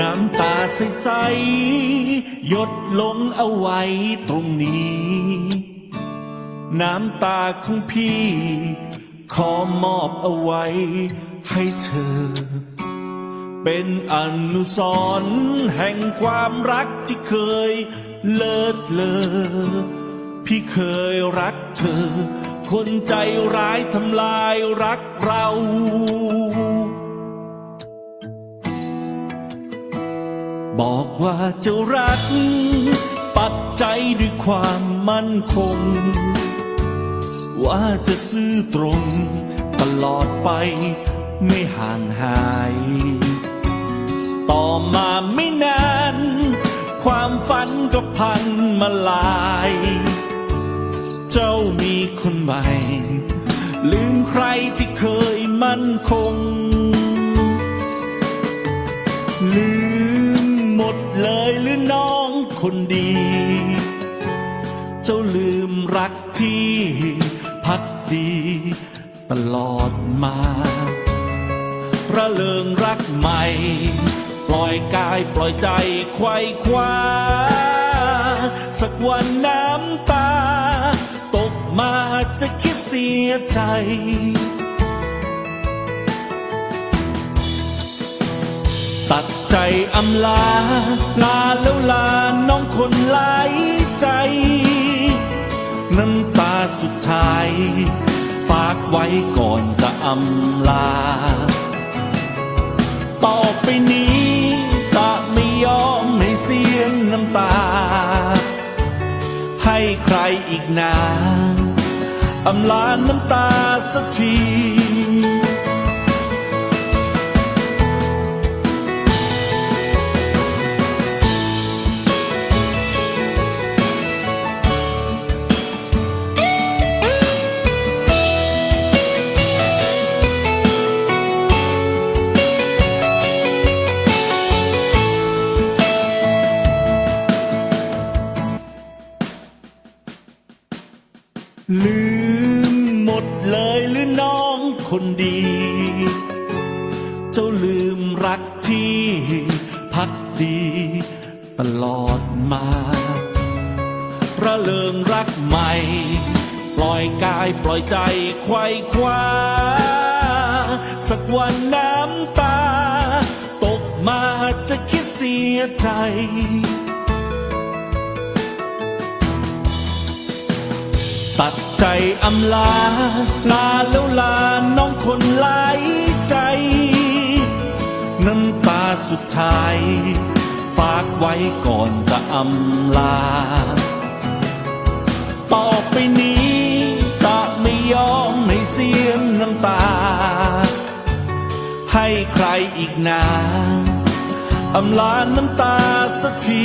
น้ำตาใสๆหยดลงเอาไว้ตรงนี้ น้ำตาของพี่ ขอมอบเอาไว้ให้เธอ เป็นอนุสรณ์แห่งความรักที่เคยเลิศเลอพี่เคยรักเธอ คนใจร้ายทำลายรักเรา บอกว่าจะรัก ปักใจด้วยความมั่นคง ว่าจะซื่อตรง ตลอดไปไม่ห่างหาย ต่อมาไม่นาน ความฝันก็พังมาลาย เจ้ามีคนใหม่ ลืมใครที่เคยมั่นคง มหมดเลยหรือน้องคนดี เจ้าลืมรักที่พักดี ตลอดมาระเริงรักใหม่ ปล่อยกายปล่อยใจไขว้คว้า สักวันน้ำตา ตกมาจะคิดเสียใจ ตัดใจอำลา ลาแล้วลาน้องคนหลายใจ น้ำตาสุดท้าย ฝากไว้ก่อนจะอำลา ต่อไปนี้จะไม่ยอมให้เสียน้ำตา ให้ใครอีกนาอำลาน้ำตาสักที ลืมหมดเลยหรือน้องคนดี เจ้าลืมรักที่พักดี ตลอดมาระเริงรักใหม่ ปล่อยกายปล่อยใจไขว้คว้า สักวันน้ำตา ตกมาจะคิดเสียใจ ตัดใจอำลา ลาแล้วลาน้องคนหลายใจ น้ำตาสุดท้าย ฝากไว้ก่อนจะอำลา ต่อไปนี้จะไม่ยอมให้เสียน้ำตา ให้ใครอีกนาอำลาน้ำตาสักที